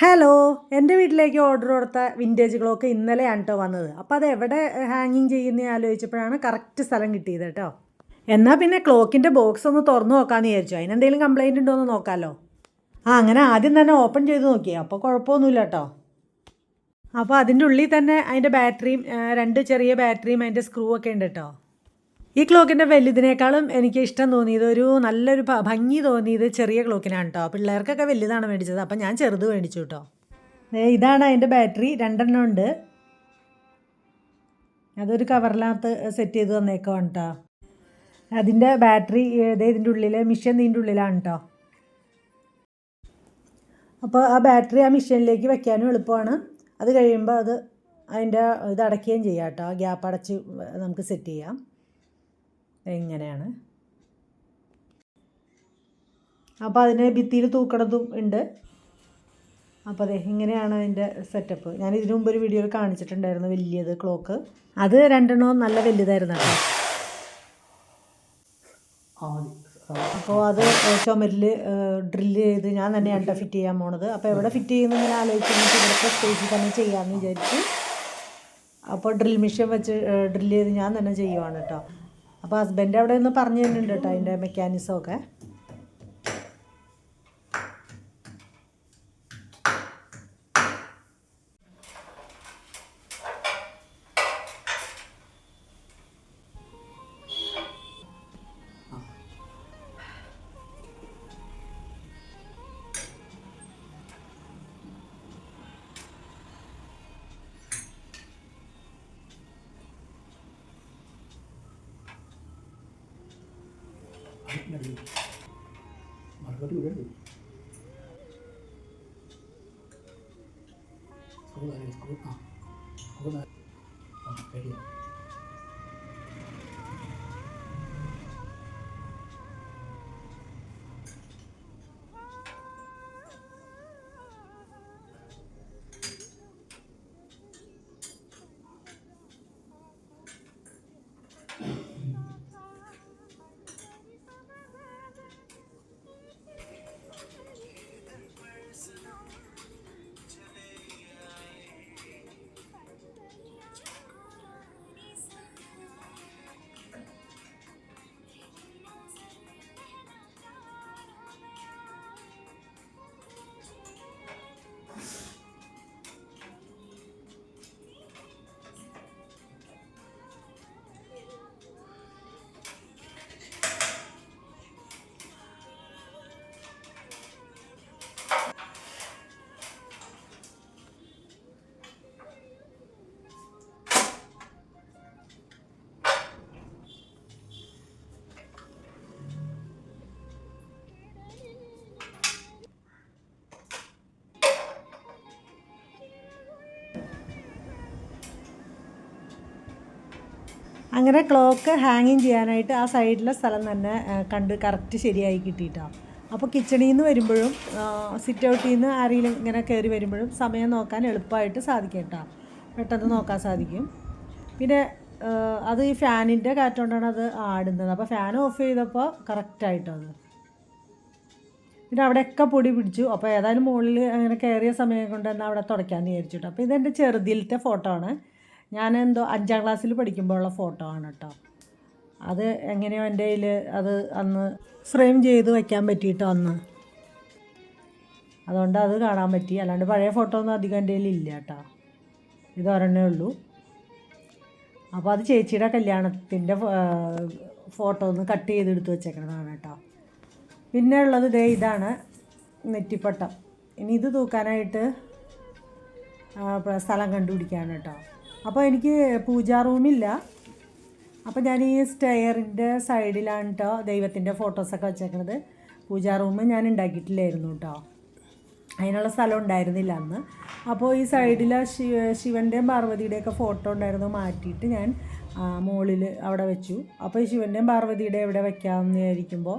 Hello എന്റെ വീട്ടിലേക്ക് order കൊടുത്ത വിന്റേജ് ക്ലോക്ക് ഇന്നലെയാണ് കേട്ടോ വന്നത്. അപ്പോൾ അത് എവിടെ ഹാങ്ങിങ് ചെയ്യുന്ന ആലോചിച്ചപ്പോഴാണ് കറക്റ്റ് സ്ഥലം കിട്ടിയത് കേട്ടോ എന്നാൽ പിന്നെ ക്ലോക്കിന്റെ ബോക്സ് ഒന്ന് തുറന്നു നോക്കാമെന്ന് വിചാരിച്ചു. അതിനെന്തെങ്കിലും കംപ്ലൈന്റ് ഉണ്ടോ എന്ന് നോക്കാമല്ലോ ആ അങ്ങനെ ആദ്യം തന്നെ ഓപ്പൺ ചെയ്ത് നോക്കി. അപ്പോൾ കുഴപ്പമൊന്നുമില്ല കേട്ടോ അപ്പോൾ അതിന്റെ ഉള്ളിൽ തന്നെ അതിന്റെ ബാറ്ററിയും രണ്ട് ചെറിയ ബാറ്ററിയും അതിന്റെ സ്ക്രൂ ഒക്കെ ഉണ്ട് കേട്ടോ ഈ ക്ലോക്കിന്റെ വലുതിനേക്കാളും എനിക്ക് ഇഷ്ടം തോന്നിയത് ഒരു നല്ലൊരു ഭംഗി തോന്നിയത് ചെറിയ ക്ലോക്കിനാണ് കേട്ടോ പിള്ളേർക്കൊക്കെ വലുതാണ് മേടിച്ചത്. അപ്പം ഞാൻ ചെറുത് മേടിച്ചു കേട്ടോ ഇതാണ് അതിന്റെ ബാറ്ററി. രണ്ടെണ്ണം ഉണ്ട്. അതൊരു കവറിനകത്ത് സെറ്റ് ചെയ്ത് തന്നേക്കുവാണ് കേട്ടോ അതിന്റെ ബാറ്ററി ഇതേ ഇതിന്റെ ഉള്ളിൽ മിഷ്യൻ ഇതിന്റെ ഉള്ളിലാണ് കേട്ടോ അപ്പോൾ ആ ബാറ്ററി ആ മിഷ്യനിലേക്ക് വെക്കാനും എളുപ്പമാണ്. അത് കഴിയുമ്പോൾ അത് അതിന്റെ ഇത് അടയ്ക്കുകയും ചെയ്യാം കേട്ടോ ഗ്യാപ്പ് അടച്ച് നമുക്ക് സെറ്റ് ചെയ്യാം. ഇങ്ങനെയാണ്. അപ്പോൾ അതിനെ ഭിത്തിയിൽ തൂക്കണതും ഉണ്ട്. അപ്പോൾ അതെ ഇങ്ങനെയാണ് അതിന്റെ സെറ്റപ്പ് ഞാൻ ഇതിനു മുമ്പ് ഒരു വീഡിയോയിൽ കാണിച്ചിട്ടുണ്ടായിരുന്നു വലിയത് ക്ലോക്ക് അത് രണ്ടെണ്ണവും നല്ല വലുതായിരുന്നു കേട്ടോ. അപ്പോൾ അത് ചുമരിൽ ഡ്രില്ല് ചെയ്ത് ഞാൻ തന്നെ കേട്ടോ ഫിറ്റ് ചെയ്യാൻ പോണത്. അപ്പോൾ എവിടെ ഫിറ്റ് ചെയ്യുന്നു ഇങ്ങനെ ആലോചിച്ചിട്ട് ഇവിടുത്തെ സ്പേസിൽ തന്നെ ചെയ്യാമെന്ന് വിചാരിച്ചു. അപ്പോൾ ഡ്രിൽ മെഷീൻ വെച്ച് ഡ്രില്ല് ചെയ്ത് ഞാൻ തന്നെ ചെയ്യുവാണ് കേട്ടോ അപ്പോൾ ഹസ്ബൻഡ് അവിടെ നിന്ന് പറഞ്ഞു തന്നിട്ടുണ്ട് കേട്ടോ അതിന്റെ 말거리 그래. 그거 아니겠어. 그거 나. 아, 배리야. അങ്ങനെ ക്ലോക്ക് ഹാങ്ങിങ് ചെയ്യാനായിട്ട് ആ സൈഡിലെ സ്ഥലം തന്നെ കണ്ട് കറക്റ്റ് ശരിയായി കിട്ടിയിട്ടാണ് അപ്പോൾ കിച്ചണിൽ നിന്ന് വരുമ്പോഴും സിറ്റ് ഔട്ടിൽ നിന്ന് ആരെങ്കിലും ഇങ്ങനെ കയറി വരുമ്പോഴും സമയം നോക്കാൻ എളുപ്പമായിട്ട് സാധിക്കും കേട്ടോ പെട്ടെന്ന് നോക്കാൻ സാധിക്കും. പിന്നെ അത് ഈ ഫാനിന്റെ കാറ്റുകൊണ്ടാണ് അത് ആടുന്നത്. അപ്പോൾ ഫാൻ ഓഫ് ചെയ്തപ്പോൾ കറക്റ്റായിട്ടോ അത്. പിന്നെ അവിടെയൊക്കെ പൊടി പിടിച്ചു. അപ്പോൾ ഏതായാലും മുകളിൽ അങ്ങനെ കയറിയ സമയം കൊണ്ട് തന്നെ അവിടെ തുടയ്ക്കാമെന്ന് വിചാരിച്ചിട്ടു. അപ്പോൾ ഇതെന്റെ ചെറുതിലത്തെ ഫോട്ടോ ആണ്. ഞാൻ എന്തോ അഞ്ചാം ക്ലാസ്സിൽ പഠിക്കുമ്പോഴുള്ള ഫോട്ടോ ആണ് കേട്ടോ അത് എങ്ങനെയോ എന്റെ കയ്യിൽ അത് അന്ന് ഫ്രെയിം ചെയ്ത് വയ്ക്കാൻ പറ്റിയിട്ടോ അന്ന്. അതുകൊണ്ട് അത് കാണാൻ പറ്റി. അല്ലാണ്ട് പഴയ ഫോട്ടോ ഒന്നും അധികം എന്റെ കയ്യിൽ ഇല്ല കേട്ടോ ഇത് ഒരെണ്ണേ ഉള്ളൂ. അപ്പോൾ അത് ചേച്ചിയുടെ കല്യാണത്തിന്റെ ഫോട്ടോ ഒന്ന് കട്ട് ചെയ്തെടുത്ത് വെച്ചേക്കണതാണ് കേട്ടോ പിന്നെ ഉള്ളത് ഇതേ ഇതാണ് നെറ്റിപ്പട്ടം. ഇനി ഇത് തൂക്കാനായിട്ട് സ്ഥലം കണ്ടുപിടിക്കാണ് കേട്ടോ അപ്പോൾ എനിക്ക് പൂജാ റൂമില്ല. അപ്പോൾ ഞാൻ ഈ സ്റ്റെയറിന്റെ സൈഡിലാണ് കേട്ടോ ദൈവത്തിന്റെ ഫോട്ടോസൊക്കെ വെച്ചേക്കണത്. പൂജാ റൂം ഞാൻ ഉണ്ടാക്കിയിട്ടില്ലായിരുന്നു കേട്ടോ അതിനുള്ള സ്ഥലം ഉണ്ടായിരുന്നില്ല അന്ന്. അപ്പോൾ ഈ സൈഡിൽ ശിവ ശിവന്റെയും പാർവതിയുടെയൊക്കെ ഫോട്ടോ ഉണ്ടായിരുന്നു മാറ്റിയിട്ട് ഞാൻ മുകളിൽ അവിടെ വെച്ചു. അപ്പോൾ ഈ ശിവന്റെയും പാർവതിയുടെ എവിടെ വെക്കാമെന്ന് വിചാരിക്കുമ്പോൾ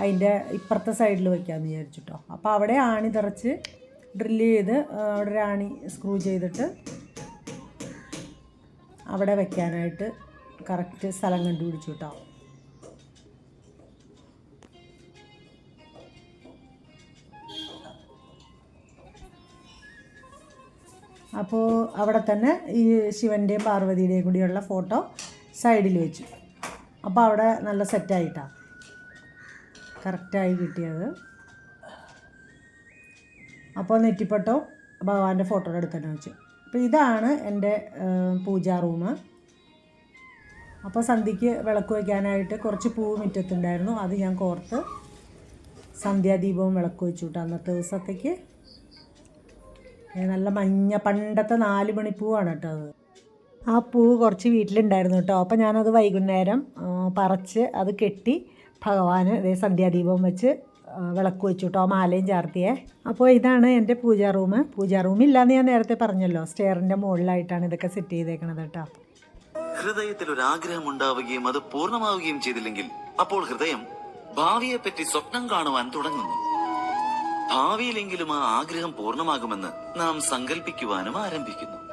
അതിന്റെ ഇപ്പുറത്തെ സൈഡിൽ വെക്കാമെന്ന് വിചാരിച്ചിട്ടോ അപ്പോൾ അവിടെ ആണി തിറച്ച് ഡ്രില്ല് ചെയ്ത് അവിടെ ഒരു ആണി സ്ക്രൂ ചെയ്തിട്ട് അവിടെ വെക്കാനായിട്ട് കറക്റ്റ് സ്ഥലം കണ്ടുപിടിച്ചു കേട്ടോ. അപ്പോൾ അവിടെ തന്നെ ഈ ശിവന്റെയും പാർവതിയുടെയും കൂടിയുള്ള ഫോട്ടോ സൈഡിൽ വെച്ചു. അപ്പോൾ അവിടെ നല്ല സെറ്റായിട്ടാണ് കറക്റ്റായി കിട്ടിയത്. അപ്പോൾ നെറ്റിപ്പട്ടോ ഭഗവാന്റെ ഫോട്ടോയുടെ അടുത്ത് തന്നെ വെച്ചു. അപ്പോൾ ഇതാണ് എന്റെ പൂജാ റൂം. അപ്പോൾ സന്ധ്യയ്ക്ക് വിളക്ക് വയ്ക്കാനായിട്ട് കുറച്ച് പൂവ് മുറ്റത്തുണ്ടായിരുന്നു. അത് ഞാൻ കോർത്ത് സന്ധ്യാദീപവും വിളക്ക് വെച്ചു കേട്ടോ അന്നത്തെ ദിവസത്തേക്ക് നല്ല മഞ്ഞ പണ്ടത്തെ നാല് മണിപ്പൂവാണ് കേട്ടോ അത്. ആ പൂവ് കുറച്ച് വീട്ടിലുണ്ടായിരുന്നു കേട്ടോ. അപ്പോൾ ഞാനത് വൈകുന്നേരം പറച്ച് അത് കെട്ടി ഭഗവാന് അതേ സന്ധ്യാദീപം വെച്ച് വിളക്ക് വെച്ചു കേട്ടോ മാലയും ചാർത്തിയേ. അപ്പോൾ ഇതാണ് എന്റെ പൂജാ റൂം. പൂജാ റൂം ഇല്ലാന്ന് ഞാൻ നേരത്തെ പറഞ്ഞല്ലോ. സ്റ്റെയറിന്റെ മുകളിലായിട്ടാണ് ഇതൊക്കെ സെറ്റ് ചെയ്തേക്കണത് കേട്ടോ. ഹൃദയത്തിൽ ഒരു ആഗ്രഹം ഉണ്ടാവുകയും അത് പൂർണമാവുകയും ചെയ്തില്ലെങ്കിൽ അപ്പോൾ ഹൃദയം ഭാവിയെ പറ്റി സ്വപ്നം കാണുവാൻ തുടങ്ങുന്നു. ഭാവിയിലെങ്കിലും ആ ആഗ്രഹം പൂർണമാകുമെന്ന് നാം സങ്കല്പിക്കുവാനും ആരംഭിക്കുന്നു.